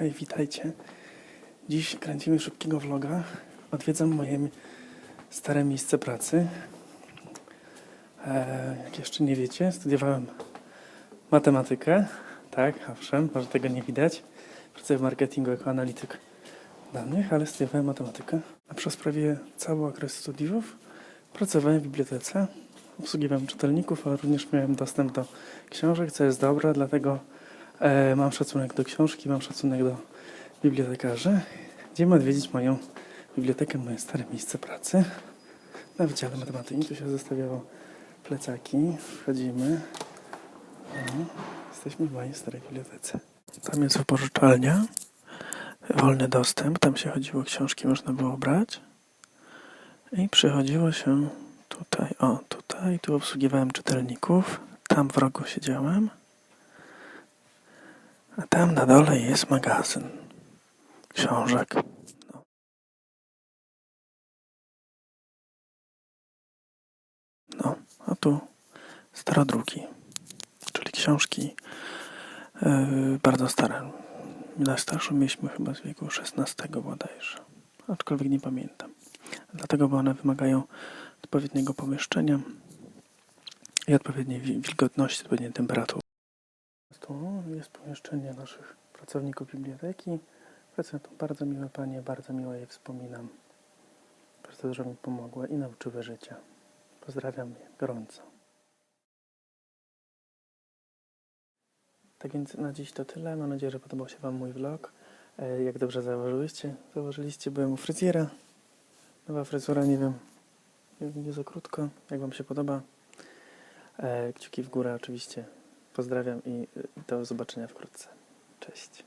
Hej, witajcie. Dziś kręcimy szybkiego vloga. Odwiedzam moje stare miejsce pracy. E, jak jeszcze nie wiecie, studiowałem matematykę. Tak, owszem, może tego nie widać. Pracuję w marketingu jako analityk danych, ale studiowałem matematykę. A przez prawie cały okres studiów pracowałem w bibliotece. Obsługiwałem czytelników, ale również miałem dostęp do książek, co jest dobre, dlatego mam szacunek do książki, mam szacunek do bibliotekarzy. Idziemy odwiedzić moją bibliotekę, moje stare miejsce pracy. Na Wydziale Matematyki tu się zostawiało plecaki. Wchodzimy. Jesteśmy w mojej starej bibliotece. Tam jest wypożyczalnia. Wolny dostęp. Tam się chodziło, książki można było brać. I przychodziło się tutaj, o tutaj, tu obsługiwałem czytelników. Tam w rogu siedziałem. A tam na dole jest magazyn książek. No. a tu starodruki, czyli książki yy, bardzo stare. Najstarszą mieliśmy chyba z wieku XVI bodajże, aczkolwiek nie pamiętam. Dlatego, bo one wymagają odpowiedniego pomieszczenia i odpowiedniej wi- wilgotności, odpowiedniej temperatury. Tu jest pomieszczenie naszych pracowników biblioteki. Pracują tu bardzo miłe panie, bardzo miło je wspominam. Bardzo dużo mi pomogły i nauczyły życia. Pozdrawiam je gorąco. Tak więc na dziś to tyle. Mam nadzieję, że podobał się Wam mój vlog. E, Jak dobrze zauważyliście, zauważyliście, byłem u fryzjera. Nowa fryzura, nie wiem, nie, nie za krótko. Jak Wam się podoba? E, Kciuki w górę oczywiście. Pozdrawiam i y, do zobaczenia wkrótce. Cześć.